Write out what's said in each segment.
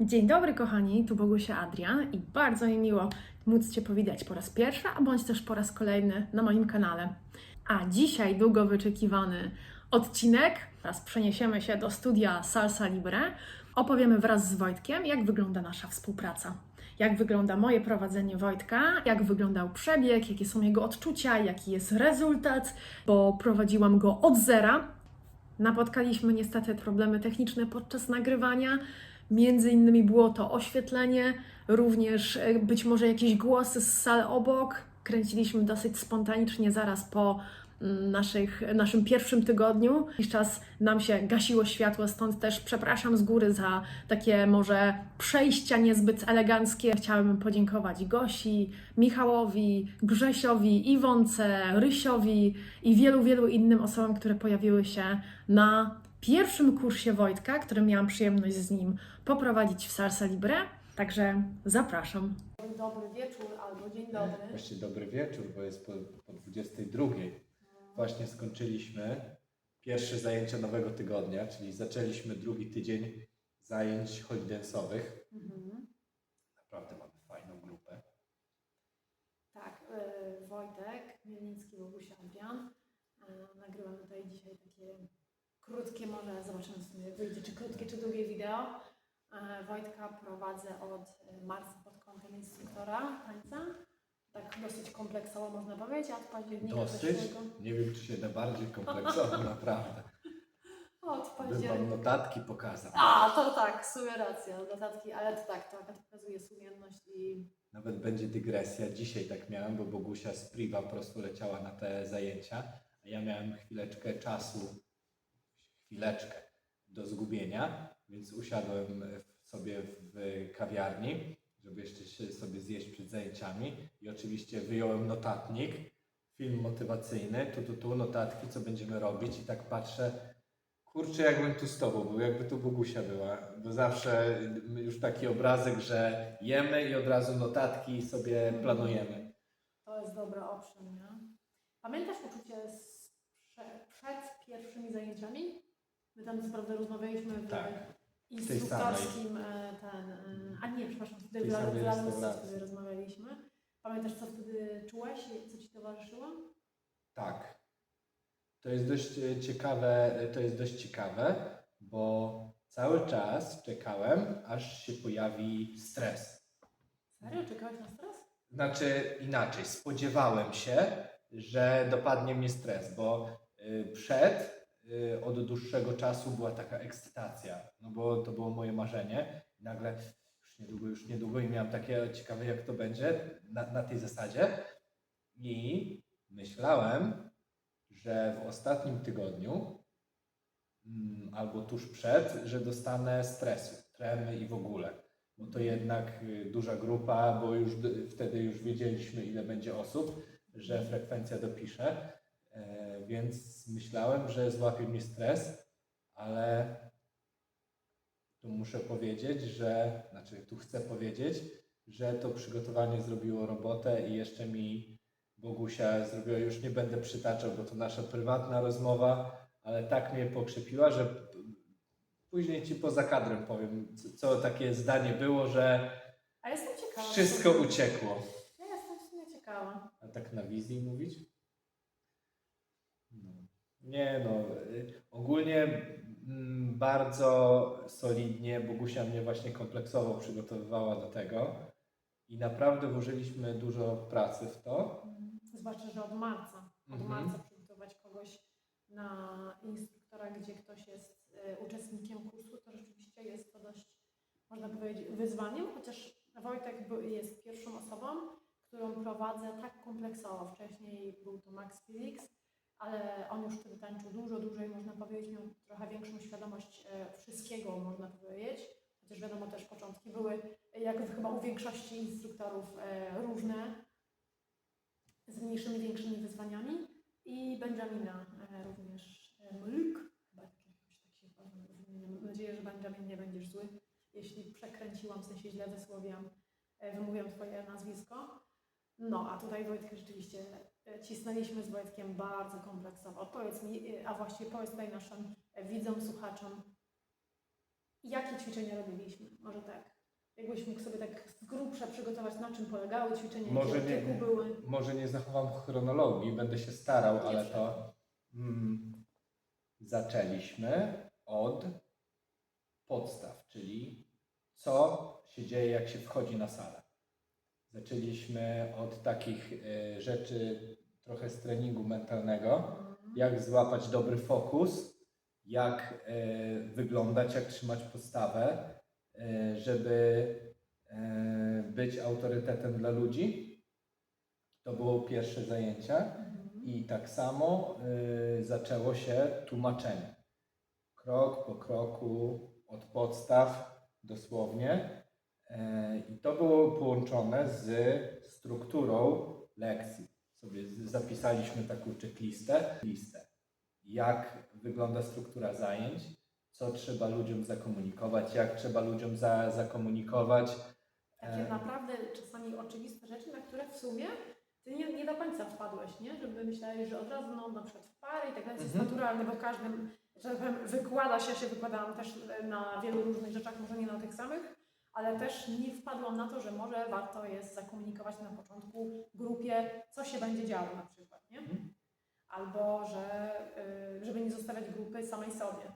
Dzień dobry kochani, tu Bogusia Adrian i bardzo mi miło móc Cię powitać po raz pierwszy, a bądź też po raz kolejny na moim kanale. A dzisiaj długo wyczekiwany odcinek. Teraz przeniesiemy się do studia Salsa Libre. Opowiemy wraz z Wojtkiem, jak wygląda nasza współpraca. Jak wygląda moje prowadzenie Wojtka, jak wyglądał przebieg, jakie są jego odczucia, jaki jest rezultat, bo prowadziłam go od zera. Napotkaliśmy niestety problemy techniczne podczas nagrywania. Między innymi było to oświetlenie, również e, być może jakieś głosy z sal obok. Kręciliśmy dosyć spontanicznie zaraz po mm, naszych, naszym pierwszym tygodniu. Jakiś czas nam się gasiło światło, stąd też przepraszam z góry za takie może przejścia niezbyt eleganckie. Chciałabym podziękować Gosi, Michałowi, Grzesiowi, Iwonce, Rysiowi i wielu, wielu innym osobom, które pojawiły się na pierwszym kursie Wojtka, który miałam przyjemność z nim poprowadzić w Salsa Libre. Także zapraszam. Dobry wieczór albo dzień Właśnie dobry wieczór, bo jest po, po 22. Właśnie skończyliśmy pierwsze zajęcia nowego tygodnia, czyli zaczęliśmy drugi tydzień zajęć choć dance'owych. Mhm. Naprawdę mamy fajną grupę. Tak, y, Wojtek, Mielnicki, Bogusia, Adrian. Y, Nagrywamy tutaj dzisiaj takie krótkie, może zobaczymy sumie wyjdzie, czy krótkie, czy długie wideo. Y, Wojtka prowadzę od y, marca pod kątem instruktora tańca. Tak dosyć kompleksowo można powiedzieć, a od października Dosyć? zeszłego... Nie wiem, czy się da bardziej kompleksowo, naprawdę. Od Bym października... wam notatki pokazał. A, to tak, w sumie racja, notatki, ale to tak, to pokazuje sumienność i... Nawet będzie dygresja. Dzisiaj tak miałem, bo Bogusia z Priva po prostu leciała na te zajęcia, a ja miałem chwileczkę czasu, chwileczkę do zgubienia, więc usiadłem sobie w kawiarni, żeby jeszcze sobie zjeść przed zajęciami i oczywiście wyjąłem notatnik, film motywacyjny, tu, tu, tu, notatki, co będziemy robić i tak patrzę, kurczę, jakbym tu z Tobą był, jakby tu Bogusia była, bo zawsze już taki obrazek, że jemy i od razu notatki sobie planujemy. To jest dobra option, nie? Pamiętasz uczucie z prze, przed pierwszymi zajęciami? My tam co prawda rozmawialiśmy w Tak. instruktorskim e, ten, e, a nie, przepraszam, wtedy tej w samej restauracji. wtedy rozmawialiśmy. Pamiętasz co wtedy czułeś, co Ci towarzyszyło? Tak. To jest dość e, ciekawe, to jest dość ciekawe, bo cały czas czekałem, aż się pojawi stres. Serio? Czekałeś na stres? Znaczy inaczej, spodziewałem się, że dopadnie mnie stres, bo y, przed, od dłuższego czasu była taka ekscytacja, no bo to było moje marzenie. Nagle już niedługo, już niedługo i miałem takie ciekawe, jak to będzie na, na tej zasadzie. I myślałem, że w ostatnim tygodniu mm, albo tuż przed, że dostanę stresu, tremy i w ogóle bo to jednak y, duża grupa, bo już wtedy już wiedzieliśmy, ile będzie osób, że frekwencja dopisze, e, więc myślałem, że złapie mnie stres, ale tu muszę powiedzieć, że, znaczy tu chcę powiedzieć, że to przygotowanie zrobiło robotę i jeszcze mi Bogusia zrobiła, już nie będę przytaczał, bo to nasza prywatna rozmowa, ale tak mnie pokrzepiła, że później ci poza kadrem powiem, co, co takie zdanie było, że A jestem ciekawa. wszystko uciekło. Ja jestem w sumie ciekawa. A tak na wizji mówić? Nie no, y, ogólnie mm, bardzo solidnie Bogusia mnie właśnie kompleksowo przygotowywała do tego i naprawdę włożyliśmy dużo pracy w to. Zwłaszcza, że od marca. Od Mhm. marca przygotować kogoś na instruktora, gdzie ktoś jest e, uczestnikiem kursu, to rzeczywiście jest to dość, można powiedzieć, wyzwaniem, chociaż Wojtek jest pierwszą osobą, którą prowadzę tak kompleksowo. Wcześniej był to Max Felix, ale on już wtedy tańczył dużo dłużej, można powiedzieć, miał trochę większą świadomość e, wszystkiego, można powiedzieć. Chociaż wiadomo, też początki były, jak chyba u większości instruktorów, e, różne z mniejszymi, większymi wyzwaniami i Benjamina e, również Mlk, chyba jakoś tak się. Mam nadzieję, że Benjamin nie będziesz zły, jeśli przekręciłam, w sensie źle wysłowiłam, wymówiłam Twoje nazwisko. No, a tutaj Wojtkę rzeczywiście e, cisnęliśmy z Wojtkiem bardzo kompleksowo. Powiedz mi, e, a właściwie powiedz tutaj naszym e, widzom, słuchaczom, Jakie ćwiczenia robiliśmy? Może tak. Jakbyś mógł sobie tak z grubsza przygotować, na czym polegały ćwiczenia, Może jakie nie- były. Może nie zachowam chronologii, będę się starał, ale to mm, zaczęliśmy od podstaw, czyli co się dzieje, jak się wchodzi na salę. Zaczęliśmy od takich e, rzeczy trochę z treningu mentalnego, Mhm. jak złapać dobry fokus, jak e, wyglądać, jak trzymać postawę, e, żeby być autorytetem dla ludzi. To było pierwsze zajęcia. Mhm. I tak samo y, zaczęło się tłumaczenie. Krok po kroku, od podstaw dosłownie. E, I to było połączone z strukturą lekcji. Sobie zapisaliśmy taką checklistę, listę. Jak wygląda struktura zajęć, co trzeba ludziom zakomunikować, jak trzeba ludziom za, zakomunikować. Takie E, naprawdę czasami oczywiste rzeczy, na które w sumie ty nie, nie do końca wpadłeś, nie? Żeby myślałeś, że od razu no, na przykład w pary i tak dalej, to jest Mhm. naturalne, bo w każdym, że tak powiem, wykłada się, ja się wykładałam też na wielu różnych rzeczach, może nie na tych samych, ale też nie wpadłam na to, że może warto jest zakomunikować na początku grupie, co się będzie działo na przykład, nie? Mhm. Albo, że, y, żeby nie zostawiać grupy samej sobie.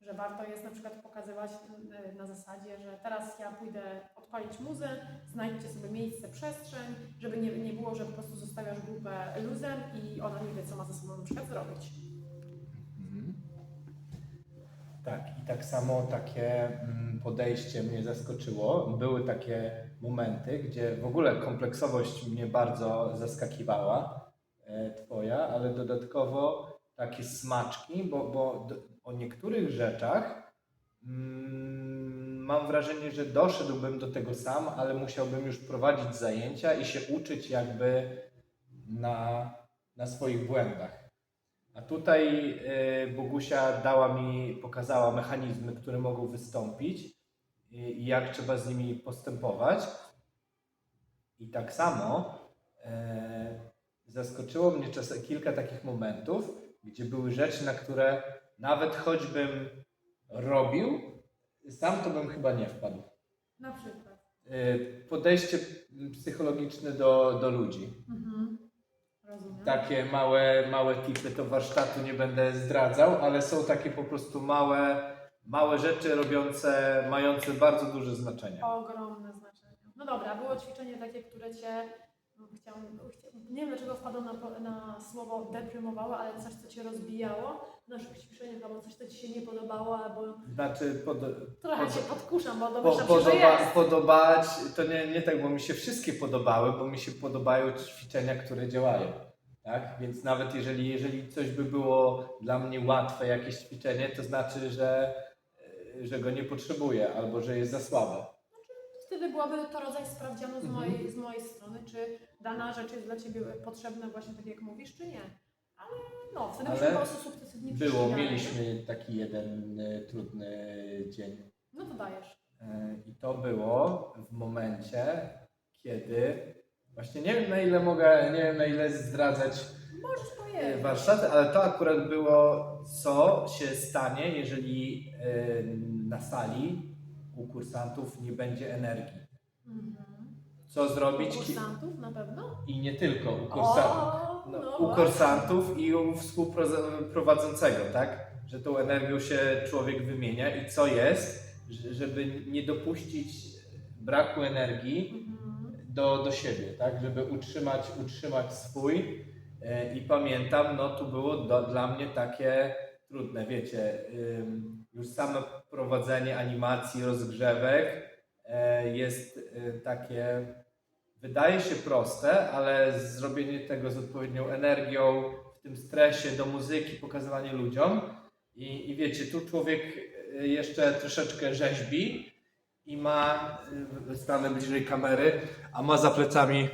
Że warto jest na przykład pokazywać y, na zasadzie, że teraz ja pójdę odpalić muzę, znajdźcie sobie miejsce, przestrzeń, żeby nie, nie było, że po prostu zostawiasz grupę luzem i ona nie wie, co ma ze sobą na przykład zrobić. Tak, i tak samo takie mm, podejście mnie zaskoczyło. Były takie momenty, gdzie w ogóle kompleksowość mnie bardzo zaskakiwała, e, Twoja, ale dodatkowo takie smaczki, bo, bo o niektórych rzeczach mm, mam wrażenie, że doszedłbym do tego sam, ale musiałbym już prowadzić zajęcia i się uczyć jakby na, na swoich błędach. A tutaj y, Bogusia dała mi, pokazała mechanizmy, które mogą wystąpić i, i jak trzeba z nimi postępować. I tak samo e, zaskoczyło mnie czasem kilka takich momentów, gdzie były rzeczy, na które nawet choćbym robił, sam to bym chyba nie wpadł. Na przykład. E, podejście psychologiczne do, do ludzi. Mhm. Rozumiem. Takie małe, małe tipy to warsztatu nie będę zdradzał, ale są takie po prostu małe, małe rzeczy robiące, mające bardzo duże znaczenie. Ogromne znaczenie. No dobra, było ćwiczenie takie, które cię, chciałam, chcia- nie wiem dlaczego wpadło na, po- na słowo deprymowało, ale coś, co cię rozbijało w naszych ćwiczeniach, albo coś, co ci się nie podobało, albo Znaczy pod, trochę Pod- cię podkuszam, bo po, domyślam się, że podoba, jest. podobać, to nie, nie tak, bo mi się wszystkie podobały, bo mi się podobają ćwiczenia, które działają. Tak? Więc nawet jeżeli, jeżeli coś by było dla mnie łatwe, jakieś ćwiczenie, to znaczy, że, że go nie potrzebuję albo że jest za słabe. Wtedy byłaby to rodzaj sprawdzianu z Mhm. mojej, z mojej strony, czy dana rzecz jest dla ciebie potrzebna właśnie tak jak mówisz, czy nie. Ale no, wtedy Ale byśmy po prostu sukcesywnie Było, mieliśmy taki jeden e, trudny dzień. No to dajesz. E, I to było w momencie, kiedy właśnie nie wiem na ile mogę, nie wiem na ile zdradzać Możesz e, powiedzieć. warsztaty, ale to akurat było co się stanie, jeżeli e, na sali u kursantów nie będzie energii. Co zrobić? ki- Kursantów na pewno? I nie tylko u kursantów. O, No, no u kursantów i u współprowadzącego, tak? Że tą energią się człowiek wymienia i co jest, że- żeby nie dopuścić braku energii Mhm. do, do siebie, tak? Żeby utrzymać, utrzymać swój. E, I pamiętam, no tu było do, dla mnie takie trudne, wiecie, już same prowadzenie animacji, rozgrzewek jest e, takie, wydaje się proste, ale zrobienie tego z odpowiednią energią, w tym stresie do muzyki, pokazywanie ludziom. I, i wiecie, tu człowiek e, jeszcze troszeczkę rzeźbi i ma, e, stanę bliżej kamery, a ma za plecami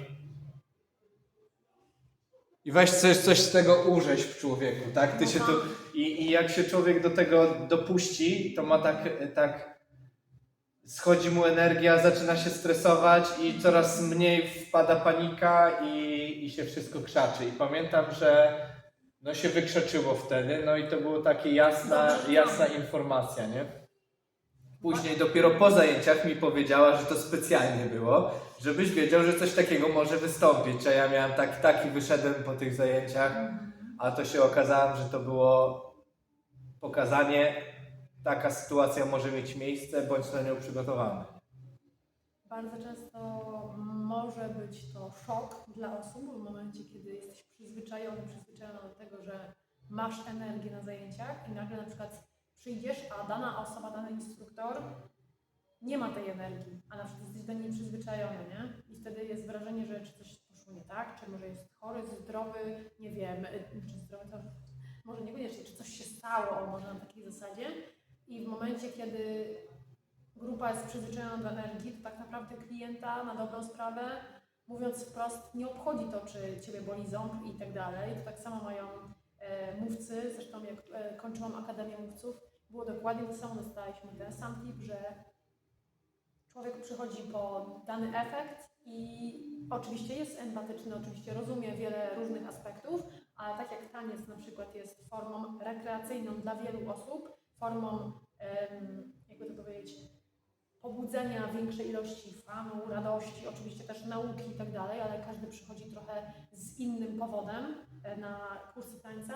i weź coś, coś z tego urzeź w człowieku, tak? Ty się tu, i, I jak się człowiek do tego dopuści, to ma tak, tak schodzi mu energia, zaczyna się stresować i coraz mniej wpada panika i, i się wszystko krzaczy. I pamiętam, że no się wykrzaczyło wtedy, no i to było takie jasna, Dobrze, że jasna tam. informacja, nie? Później dopiero po zajęciach mi powiedziała, że to specjalnie było, żebyś wiedział, że coś takiego może wystąpić. Że ja miałem tak, tak i wyszedłem po tych zajęciach, a to się okazało, że to było pokazanie, taka sytuacja może mieć miejsce, bądź na nią przygotowany. Bardzo często może być to szok dla osób w momencie, kiedy jesteś przyzwyczajony, przyzwyczajona do tego, że masz energię na zajęciach i nagle na przykład przyjdziesz, a dana osoba, dany instruktor nie ma tej energii, a na przykład jesteś do niej przyzwyczajony, nie? I wtedy jest wrażenie, że czy coś poszło nie tak, czy może jest chory, zdrowy, nie wiem, czy zdrowy to może niekoniecznie, czy coś się stało, może na takiej zasadzie. I w momencie, kiedy grupa jest przyzwyczajona do energii, to tak naprawdę klienta na dobrą sprawę, mówiąc wprost, nie obchodzi to, czy ciebie boli ząb i tak dalej. To tak samo mają e, mówcy, zresztą jak e, kończyłam Akademię Mówców, było dokładnie to samo, dostaliśmy ten sam tip, że człowiek przychodzi po dany efekt i oczywiście jest empatyczny, oczywiście rozumie wiele różnych aspektów, ale tak jak taniec na przykład jest formą rekreacyjną dla wielu osób, formą, jakby to powiedzieć, pobudzenia większej ilości fanu, radości, oczywiście też nauki i tak dalej, ale każdy przychodzi trochę z innym powodem e, na kursy tańca,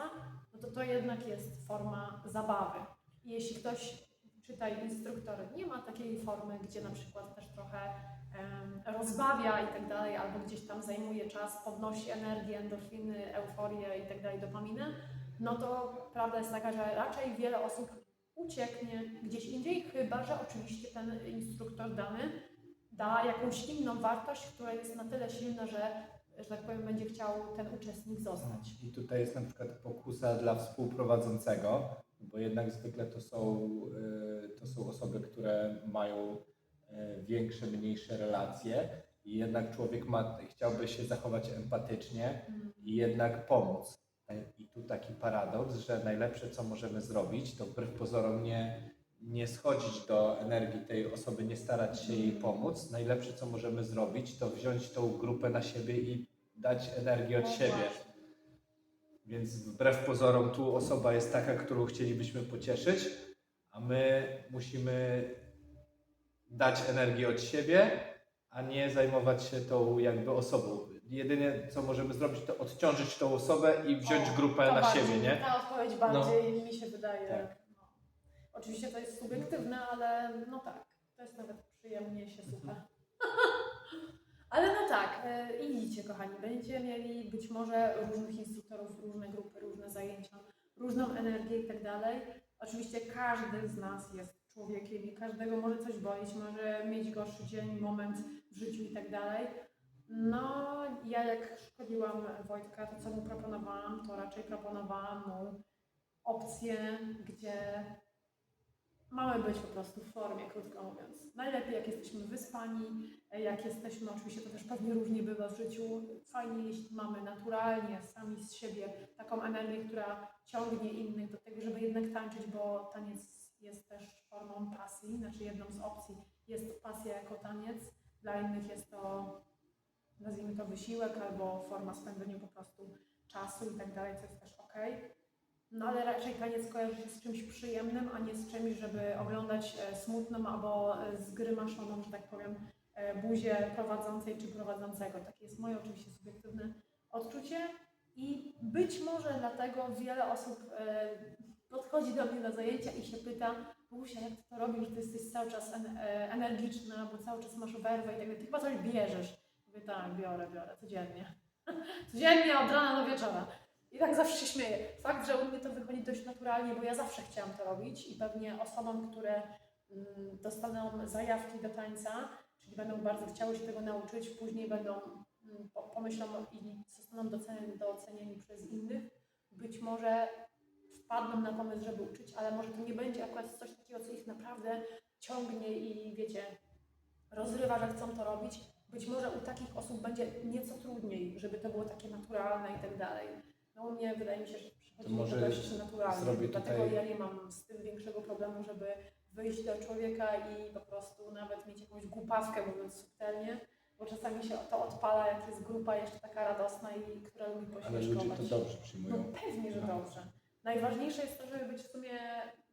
no to to jednak jest forma zabawy. I jeśli ktoś, czytaj instruktor, nie ma takiej formy, gdzie na przykład też trochę rozbawia i tak dalej, albo gdzieś tam zajmuje czas, podnosi energię, endorfiny, euforię i tak dalej, dopaminę, no to prawda jest taka, że raczej wiele osób ucieknie gdzieś indziej, chyba że oczywiście ten instruktor dany da jakąś inną wartość, która jest na tyle silna, że, że tak powiem, będzie chciał ten uczestnik zostać. I tutaj jest na przykład pokusa dla współprowadzącego, bo jednak zwykle to są, y, to są osoby, które mają y, większe, mniejsze relacje i jednak człowiek ma, chciałby się zachować empatycznie i jednak pomóc. Tu taki paradoks, że najlepsze, co możemy zrobić, to wbrew pozorom nie, nie schodzić do energii tej osoby, nie starać się jej pomóc. Najlepsze, co możemy zrobić, to wziąć tą grupę na siebie i dać energię od No siebie. Więc wbrew pozorom tu osoba jest taka, którą chcielibyśmy pocieszyć, a my musimy dać energię od siebie, a nie zajmować się tą jakby osobą. Jedynie co możemy zrobić, to odciążyć tą osobę i wziąć O, grupę na bardziej, siebie, nie? Ta odpowiedź bardziej mi się wydaje. Tak. No. Oczywiście to jest subiektywne, ale no tak, to jest nawet przyjemnie się słucha. ale no tak, e, i widzicie kochani, będziecie mieli być może różnych instruktorów, różne grupy, różne zajęcia, różną energię i tak dalej. Oczywiście każdy z nas jest człowiekiem i każdego może coś bolić, może mieć gorszy dzień, moment w życiu i tak dalej. No, ja jak szkoliłam Wojtka, to co mu proponowałam, to raczej proponowałam mu opcję, gdzie mamy być po prostu w formie, krótko mówiąc. Najlepiej jak jesteśmy wyspani, jak jesteśmy, oczywiście to też pewnie różnie bywa w życiu, fajnie jeśli mamy naturalnie, sami z siebie taką energię, która ciągnie innych do tego, żeby jednak tańczyć, bo taniec jest też formą pasji, znaczy jedną z opcji jest pasja jako taniec, dla innych jest to nazwijmy to wysiłek albo forma spędzenia po prostu czasu i tak dalej, co jest też ok. No ale raczej taniec kojarzy się z czymś przyjemnym, a nie z czymś, żeby oglądać e, smutną albo e, zgrymaszoną, że tak powiem, e, buzię prowadzącej czy prowadzącego. Takie jest moje oczywiście subiektywne odczucie i być może dlatego wiele osób podchodzi do mnie na zajęcia i się pyta, Busia, jak ty to robisz, ty jesteś cały czas en- energiczna, bo cały czas masz werwę i tak dalej, ty chyba coś bierzesz. Mówię, tak, biorę, biorę, codziennie. codziennie od rana do wieczora. I tak zawsze się śmieję. Fakt, że u mnie to wychodzi dość naturalnie, bo ja zawsze chciałam to robić i pewnie osobom, które mm, dostaną zajawki do tańca, czyli będą bardzo chciały się tego nauczyć, później będą mm, po- pomyślą i zostaną docenieni, docenieni przez innych, być może wpadną na pomysł, żeby uczyć, ale może to nie będzie akurat coś takiego, co ich naprawdę ciągnie i wiecie, rozrywa, że chcą to robić. Być może u takich osób będzie nieco trudniej, żeby to było takie naturalne i tak dalej. No u mnie wydaje mi się, że przychodzi to dość naturalnie. Dlatego tutaj- ja nie mam z tym większego problemu, żeby wyjść do człowieka i po prostu nawet mieć jakąś głupawkę, mówiąc subtelnie, bo czasami się to odpala, jak jest grupa jeszcze taka radosna i która lubi Ale ludzie pośmieszkować. to dobrze No przyjmują. pewnie, że No. dobrze. Najważniejsze jest to, żeby być w sumie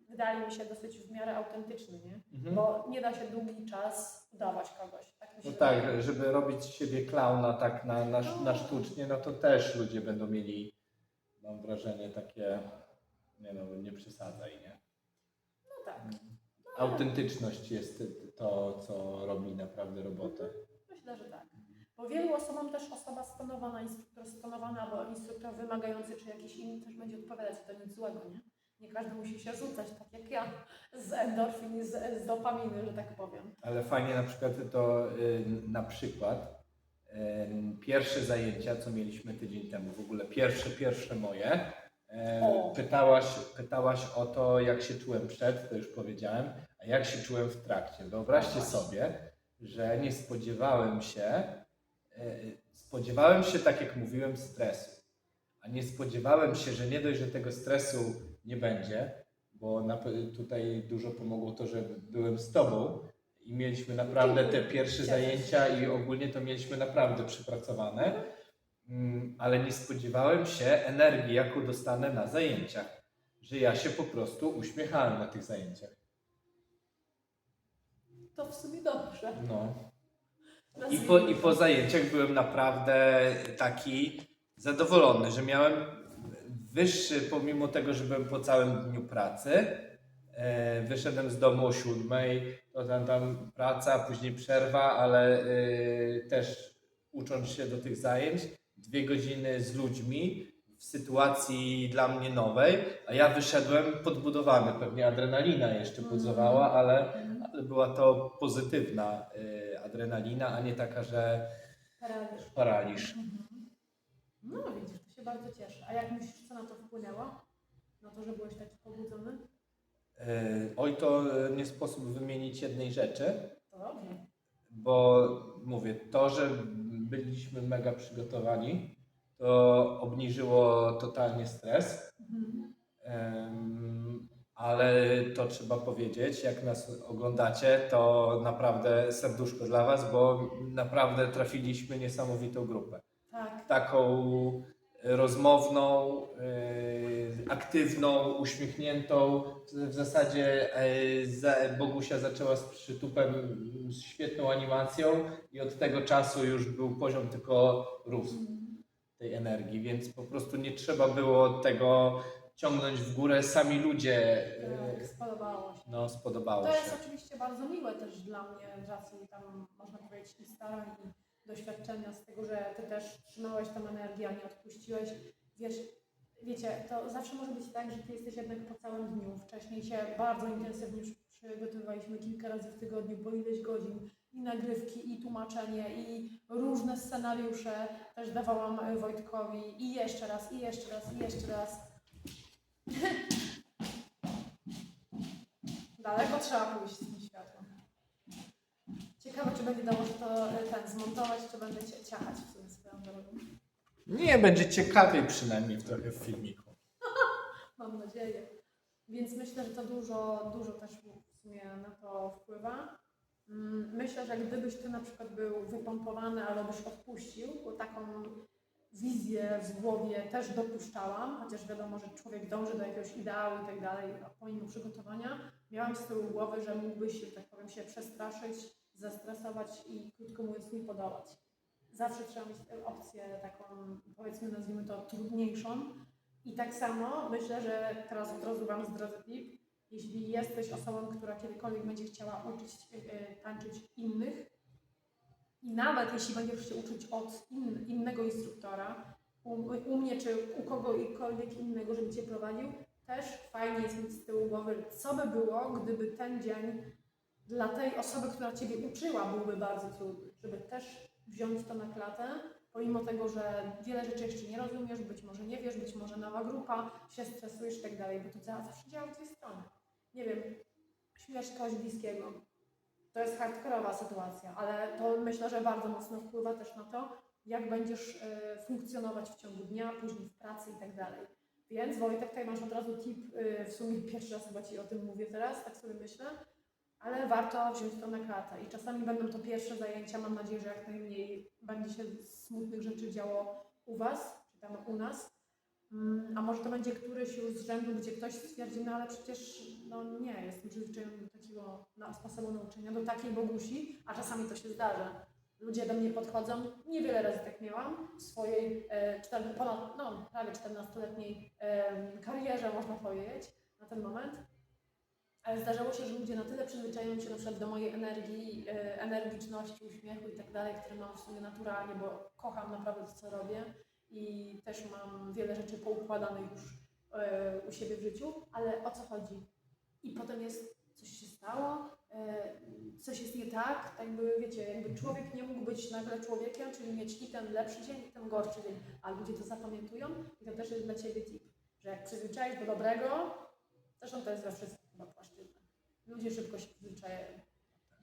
wydaje mi się dosyć w miarę autentyczny, nie? Mhm. Bo nie da się długi czas udawać kogoś. Tak mi się No wydaje. tak, żeby robić z siebie klauna tak na, na, na sztucznie, no to też ludzie będą mieli, mam wrażenie, takie, nie no, nie przesadzaj, nie? No tak. Autentyczność jest to, co robi naprawdę robotę. Myślę, że tak. Bo wielu osobom też osoba stonowana, instruktor stonowany albo instruktor wymagający, czy jakiś inny też będzie odpowiadać, to nic złego, nie? Nie każdy musi się rzucać, tak jak ja, z endorfin z, z dopaminy, że tak powiem. Ale fajnie na przykład to y, na przykład pierwsze zajęcia, co mieliśmy tydzień temu, w ogóle pierwsze, pierwsze moje. O. Pytałaś, pytałaś o to, jak się czułem przed, to już powiedziałem, a jak się czułem w trakcie. Wyobraźcie sobie, że nie spodziewałem się, y, spodziewałem się, tak jak mówiłem, stresu. A nie spodziewałem się, że nie dość, że tego stresu nie będzie, bo na, tutaj dużo pomogło to, że byłem z Tobą i mieliśmy naprawdę te pierwsze zajęcia i ogólnie to mieliśmy naprawdę przepracowane, Mm, ale nie spodziewałem się energii, jaką dostanę na zajęciach, że ja się po prostu uśmiechałem na tych zajęciach. To w sumie dobrze. No. I po, I po zajęciach byłem naprawdę taki zadowolony, że miałem wyższy, pomimo tego, że byłem po całym dniu pracy. E, wyszedłem z domu o siódmej, to tam, tam praca, później przerwa, ale e, też ucząc się do tych zajęć, dwie godziny z ludźmi w sytuacji dla mnie nowej, a ja wyszedłem podbudowany, pewnie adrenalina jeszcze budzowała, ale Mhm. ale była to pozytywna y, adrenalina, a nie taka, że Paraliż. paraliż. Mhm. No widzisz, bardzo cieszę. A jak myślisz, co na to wpłynęło? Na to, że byłeś taki pobudzony? Y, oj, to y, nie sposób wymienić jednej rzeczy, To dobrze. bo mówię, to, że byliśmy mega przygotowani, to obniżyło totalnie stres. Mhm. Em, ale to trzeba powiedzieć, jak nas oglądacie, to naprawdę serduszko dla Was, bo naprawdę trafiliśmy niesamowitą grupę. Tak. taką rozmowną, yy, aktywną, uśmiechniętą. W zasadzie za- Bogusia zaczęła z przytupem, z świetną animacją i od tego czasu już był poziom tylko rósł tej energii, więc po prostu nie trzeba było tego ciągnąć w górę. Sami ludzie Tak, yy, spodobało się. no, spodobało To się. jest oczywiście bardzo miłe też dla mnie, z racji tam, można powiedzieć, i starań i doświadczenia z tego, że ty też trzymałeś tam energię, a nie odpuściłeś. Wiesz, wiecie, to zawsze może być tak, że ty jesteś jednak po całym dniu. Wcześniej się bardzo intensywnie przy- przygotowywaliśmy kilka razy w tygodniu, po ileś godzin. I nagrywki, i tłumaczenie, i różne scenariusze też dawałam Wojtkowi. I jeszcze raz, i jeszcze raz, i jeszcze raz. Daleko trzeba pójść z tym światłem. Ciekawe, czy będzie dało się to e, ten zmontować, czy będę cię ciachać w sumie swoją drogą. Nie, będzie ciekawiej przynajmniej trochę w filmiku. Mam nadzieję. Więc myślę, że to dużo, dużo też w sumie na to wpływa. Mm, Myślę, że gdybyś ty na przykład był wypompowany, ale byś odpuścił, bo taką wizję w głowie też dopuszczałam, chociaż wiadomo, że człowiek dąży do jakiegoś ideału i tak dalej, a pomimo przygotowania, miałam z tyłu głowy, że mógłbyś, że tak powiem, się przestraszyć, zestresować i krótko mówiąc nie podołać. Zawsze trzeba mieć tę opcję taką, powiedzmy, nazwijmy to trudniejszą, i tak samo myślę, że teraz od razu Wam zdradzę tip. Jeśli jesteś osobą, która kiedykolwiek będzie chciała uczyć e, tańczyć innych i nawet jeśli będziesz się uczyć od in, innego instruktora, u, u mnie czy u kogokolwiek innego, żeby Cię prowadził, też fajnie jest mieć z tyłu głowy, co by było, gdyby ten dzień dla tej osoby, która Ciebie uczyła, byłby bardzo trudny, żeby też wziąć to na klatę, pomimo tego, że wiele rzeczy jeszcze nie rozumiesz, być może nie wiesz, być może nowa grupa, się stresujesz i tak dalej, bo to za- zawsze działa w dwie strony. Nie wiem, śmiesz kogoś bliskiego. To jest hardkorowa sytuacja, ale to myślę, że bardzo mocno wpływa też na to, jak będziesz e, funkcjonować w ciągu dnia, później w pracy i tak dalej. Więc Wojtek, tutaj masz od razu tip, e, w sumie pierwszy raz chyba Ci o tym mówię teraz, tak sobie myślę, ale warto wziąć to na klatę. I czasami będą to pierwsze zajęcia, mam nadzieję, że jak najmniej będzie się smutnych rzeczy działo u Was, czy tam u nas. Mm, A może to będzie któryś już z rzędu, gdzie ktoś stwierdzi, no ale przecież no nie, jestem przyzwyczajony do takiego na, sposobu nauczania, do takiej bogusi, a czasami to się zdarza. Ludzie do mnie podchodzą, niewiele razy tak miałam w swojej e, czter, ponad, no, prawie 14-letniej em, karierze, można powiedzieć, na ten moment. Ale zdarzało się, że ludzie na tyle przyzwyczają się na przykład do mojej energii, e, energiczności, uśmiechu i tak dalej, które mam w sobie naturalnie, bo kocham naprawdę to, co robię i też mam wiele rzeczy poukładanych już e, u siebie w życiu, ale o co chodzi? I potem jest, coś się stało, e, coś jest nie tak, tak jakby, wiecie, jakby człowiek nie mógł być nagle człowiekiem, czyli mieć i ten lepszy dzień, i ten gorszy dzień, a ludzie to zapamiętują i to też jest dla Ciebie tip, że jak przyzwyczaisz do dobrego, zresztą to jest we wszystkim ludzie szybko się przyzwyczajają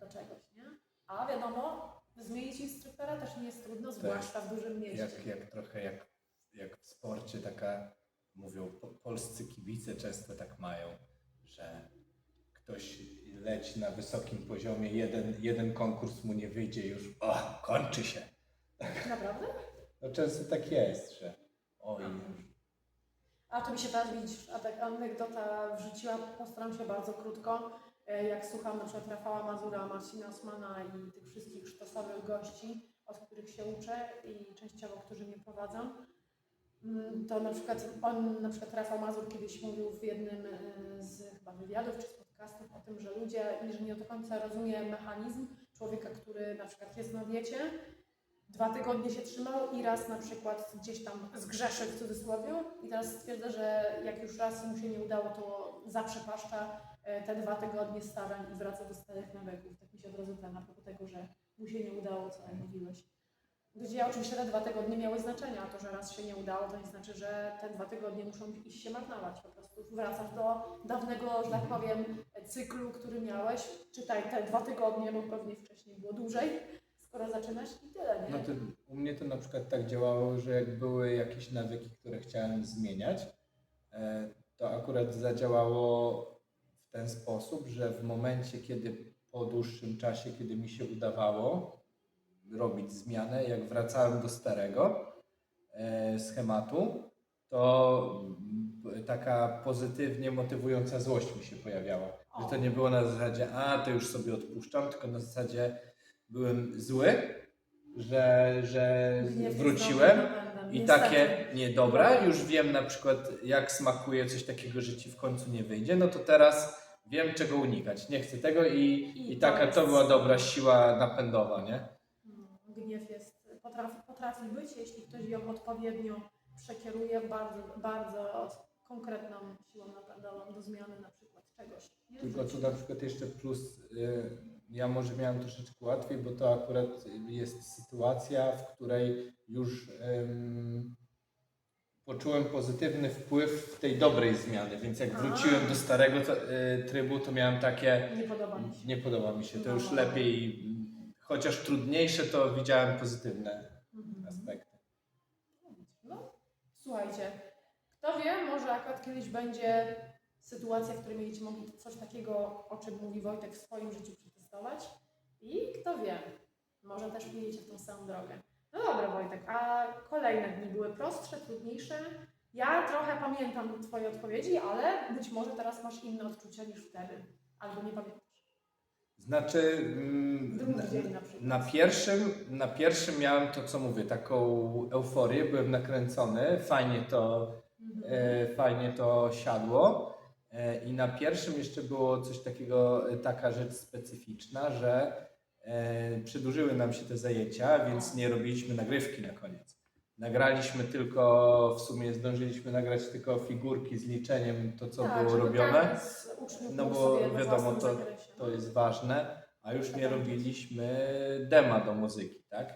do czegoś, nie? A wiadomo, zmienić instruktora też nie jest trudno, zwłaszcza w dużym mieście. Jak, jak trochę jak, jak w sporcie taka, mówią, po, polscy kibice często tak mają, że ktoś leci na wysokim poziomie, jeden, jeden konkurs mu nie wyjdzie już, o, kończy się. Naprawdę? No często tak jest, że oj, A tu mi się teraz widzisz, a tak anegdota wrzuciła, postaram się bardzo krótko. E, Jak słucham na przykład Rafała Mazura, Marcina Osmana i tych wszystkich sztosowych gości, od których się uczę i częściowo, którzy mnie prowadzą, mm, to na przykład on, na przykład Rafał Mazur kiedyś mówił w jednym e, z chyba wywiadów czy z podcastów o tym, że ludzie, że nie do końca rozumie mechanizm człowieka, który na przykład jest na diecie, dwa tygodnie się trzymał i raz na przykład gdzieś tam zgrzeszył w cudzysłowie i teraz stwierdza, że jak już raz mu się nie udało, to zaprzepaszcza te dwa tygodnie starań i wraca do starych nawyków. Tak mi się od razu ten, a propos tego, że mu się nie udało, co mówiłeś. Gdzie oczywiście te dwa tygodnie miały znaczenie, a to, że raz się nie udało, to nie znaczy, że te dwa tygodnie muszą iść się marnować. Po prostu wracasz do dawnego, że tak powiem, cyklu, który miałeś. Czytaj te dwa tygodnie, bo pewnie wcześniej było dłużej, skoro zaczynasz i tyle, nie? No to u mnie to na przykład tak działało, że jak były jakieś nawyki, które chciałem zmieniać, e, to akurat zadziałało ten sposób, że w momencie, kiedy po dłuższym czasie, kiedy mi się udawało robić zmianę, jak wracałem do starego e, schematu, to taka pozytywnie motywująca złość mi się pojawiała. Że to nie było na zasadzie, a to już sobie odpuszczam, tylko na zasadzie byłem zły, że, że wróciłem i takie, nie dobra, już wiem na przykład jak smakuje coś takiego, że ci w końcu nie wyjdzie, no to teraz wiem czego unikać, nie chcę tego i, I i taka to była dobra siła napędowa, nie? Mm, Gniew jest, potrafi, potrafi być, jeśli ktoś ją odpowiednio przekieruje bardzo, bardzo konkretną siłą napędową do zmiany na przykład czegoś. Nie? Tylko tu na przykład jeszcze plus, y, ja może miałem troszeczkę łatwiej, bo to akurat jest sytuacja, w której już ym, poczułem pozytywny wpływ w tej dobrej zmiany, więc jak wróciłem do starego y, trybu, to miałem takie, Nie podoba mi się. nie podoba mi się, to już lepiej, chociaż trudniejsze, to widziałem pozytywne Mhm. aspekty. No, słuchajcie, kto wie, może akurat kiedyś będzie sytuacja, w której będziecie mogli coś takiego, o czym mówi Wojtek w swoim życiu przetestować. I kto wie, może też pójdziecie w tą samą drogę. No dobra, Wojtek, a kolejne dni były prostsze, trudniejsze? Ja trochę pamiętam Twoje odpowiedzi, ale być może teraz masz inne odczucia niż wtedy. Albo nie pamiętasz. Znaczy, mm, na, na pierwszym, na pierwszym miałem to, co mówię, taką euforię, byłem nakręcony, fajnie to, Mhm. e, fajnie to siadło. E, I na pierwszym jeszcze było coś takiego, e, taka rzecz specyficzna, że przedłużyły nam się te zajęcia, więc nie robiliśmy nagrywki na koniec. Nagraliśmy tylko, w sumie zdążyliśmy nagrać tylko figurki z liczeniem, to co Tak, było żeby robione. każdy z uczniów No mógł bo sobie we wiadomo, własnym to- zakresie. To jest ważne, a już nie robiliśmy dema do muzyki, tak?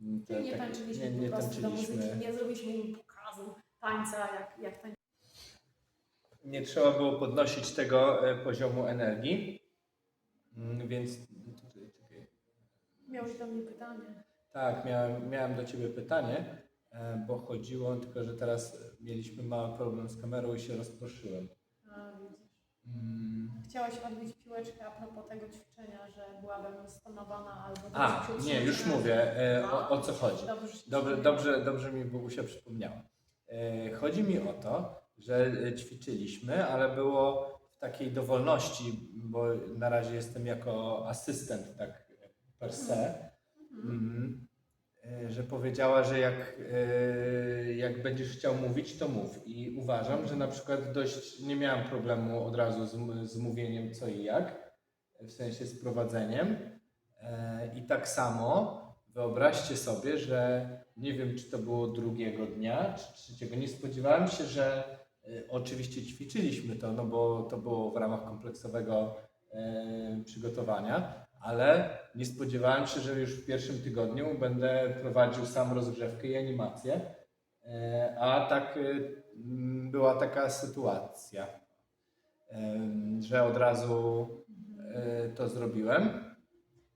Mm, to Czyli nie tak- tańczyliśmy nie, nie po prostu do tańczyliśmy. muzyki, nie zrobiliśmy im pokazu tańca, jak, jak tańczyliśmy. Nie trzeba było podnosić tego e, poziomu energii, Mm, więc. Miałeś do mnie pytanie. Tak, miałem, miałem do Ciebie pytanie, e, bo chodziło, tylko że teraz mieliśmy mały problem z kamerą i się rozproszyłem. A, widzisz. Mm. Chciałeś odbić piłeczkę a propos tego ćwiczenia, że byłabym stonowana albo... A, nie, już mówię, e, o, o co chodzi. Dobrze, Dobrze, dobrze, dobrze mi Bogusia przypomniała. E, Chodzi mi o to, że ćwiczyliśmy, ale było w takiej dowolności, bo na razie jestem jako asystent tak per se, Mhm. E, że powiedziała, że jak, e, jak będziesz chciał mówić, to mów. I uważam, że na przykład dość nie miałem problemu od razu z, z mówieniem co i jak, w sensie z prowadzeniem. E, I tak samo wyobraźcie sobie, że nie wiem, czy to było drugiego dnia, czy trzeciego. Nie spodziewałem się, że oczywiście ćwiczyliśmy to, no bo to było w ramach kompleksowego przygotowania, ale nie spodziewałem się, że już w pierwszym tygodniu będę prowadził sam rozgrzewkę i animację. E, A tak e, była taka sytuacja, em, że od razu e, to zrobiłem.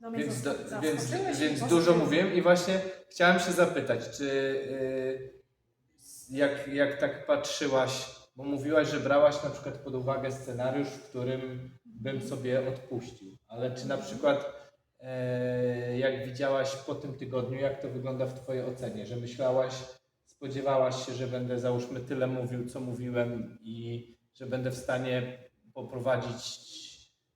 No Więc, do, więc, więc dużo mówiłem i właśnie chciałem się zapytać, czy jak, jak tak patrzyłaś, bo mówiłaś, że brałaś na przykład pod uwagę scenariusz, w którym bym sobie odpuścił, ale czy na przykład e, jak widziałaś po tym tygodniu, jak to wygląda w Twojej ocenie, że myślałaś, spodziewałaś się, że będę załóżmy tyle mówił, co mówiłem i że będę w stanie poprowadzić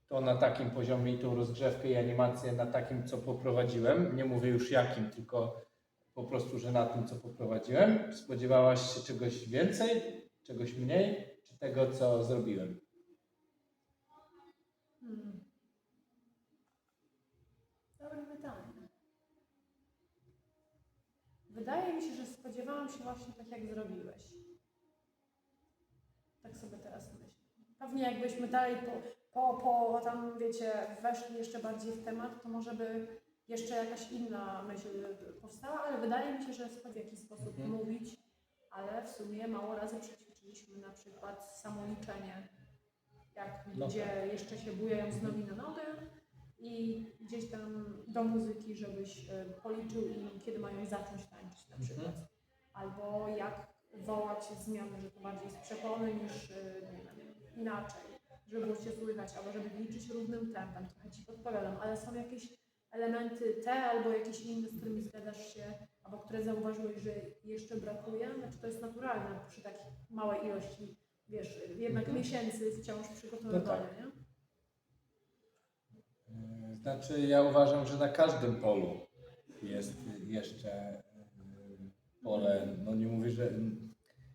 to na takim poziomie i tą rozgrzewkę i animację na takim, co poprowadziłem. Nie mówię już jakim, tylko po prostu, że na tym, co poprowadziłem. Spodziewałaś się czegoś więcej, czegoś mniej, czy tego, co zrobiłem? Pytanie. Wydaje mi się, że spodziewałam się właśnie tak, jak zrobiłeś. Tak sobie teraz myślę. Pewnie jakbyśmy dalej po, po, po tam, wiecie, weszli jeszcze bardziej w temat, to może by jeszcze jakaś inna myśl powstała, ale wydaje mi się, że w jakiś sposób Mhm. mówić, ale w sumie mało razy przećwiczyliśmy na przykład samoliczenie, jak No gdzie jeszcze się bujają z nogi na nogę i gdzieś tam do muzyki, żebyś e, policzył im, kiedy mają zacząć tańczyć na Mhm. przykład. Albo jak wołać zmiany, że to bardziej jest przepony niż e, wiem, inaczej, żeby było cię słychać, albo żeby liczyć równym tempem. Trochę ci podpowiadam, ale są jakieś elementy te albo jakieś inne, z którymi zgadzasz się, albo które zauważyłeś, że jeszcze brakuje, znaczy to jest naturalne przy tak małej ilości, wiesz, jednak Mhm. miesięcy wciąż przygotowywania, No tak. nie? Yy, Znaczy, ja uważam, że na każdym polu jest jeszcze yy, pole, no nie mówię, że...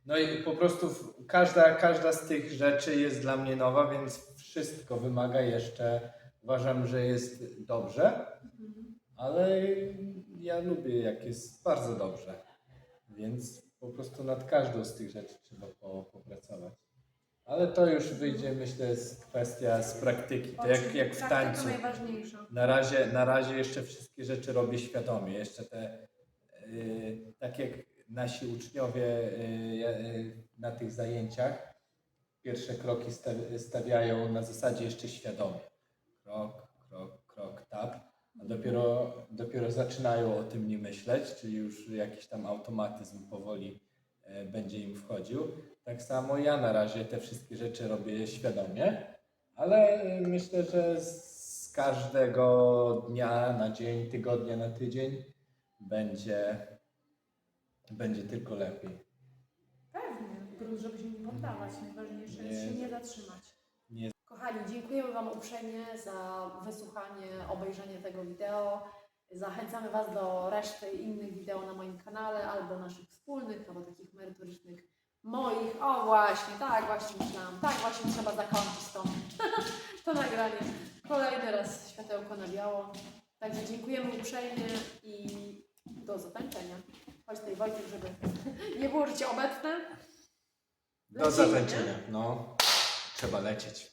No i po prostu każda, każda z tych rzeczy jest dla mnie nowa, więc wszystko wymaga jeszcze, uważam, że jest dobrze, ale ja lubię jak jest bardzo dobrze, więc po prostu nad każdą z tych rzeczy trzeba po, popracować. Ale to już wyjdzie, myślę, jest kwestia z praktyki, to jak, jak w tańcu. Na razie, na razie jeszcze wszystkie rzeczy robię świadomie. Jeszcze te, yy, tak jak nasi uczniowie yy, na tych zajęciach, pierwsze kroki sta- stawiają na zasadzie jeszcze świadomie. Krok, krok, krok, tap. A dopiero, dopiero zaczynają o tym nie myśleć, czyli już jakiś tam automatyzm powoli będzie im wchodził. Tak samo ja na razie te wszystkie rzeczy robię świadomie, ale e, myślę, że z każdego dnia na dzień, tygodnia na tydzień będzie, będzie tylko lepiej. Pewnie, gruz, żeby się nie poddawać. Najważniejsze jest się nie zatrzymać. Nie. Kochani, dziękujemy Wam uprzejmie za wysłuchanie, obejrzenie tego wideo. Zachęcamy Was do reszty innych wideo na moim kanale, albo naszych wspólnych, albo takich merytorycznych moich. O właśnie, tak właśnie myślałam, tak właśnie trzeba zakończyć to, to nagranie. Kolejny raz światełko na biało. Także dziękujemy uprzejmie i do zatańczenia. Chodź tutaj Wojtek, żeby nie było życie obecne. Do Lecimy, nie? zatańczenia. No, trzeba lecieć.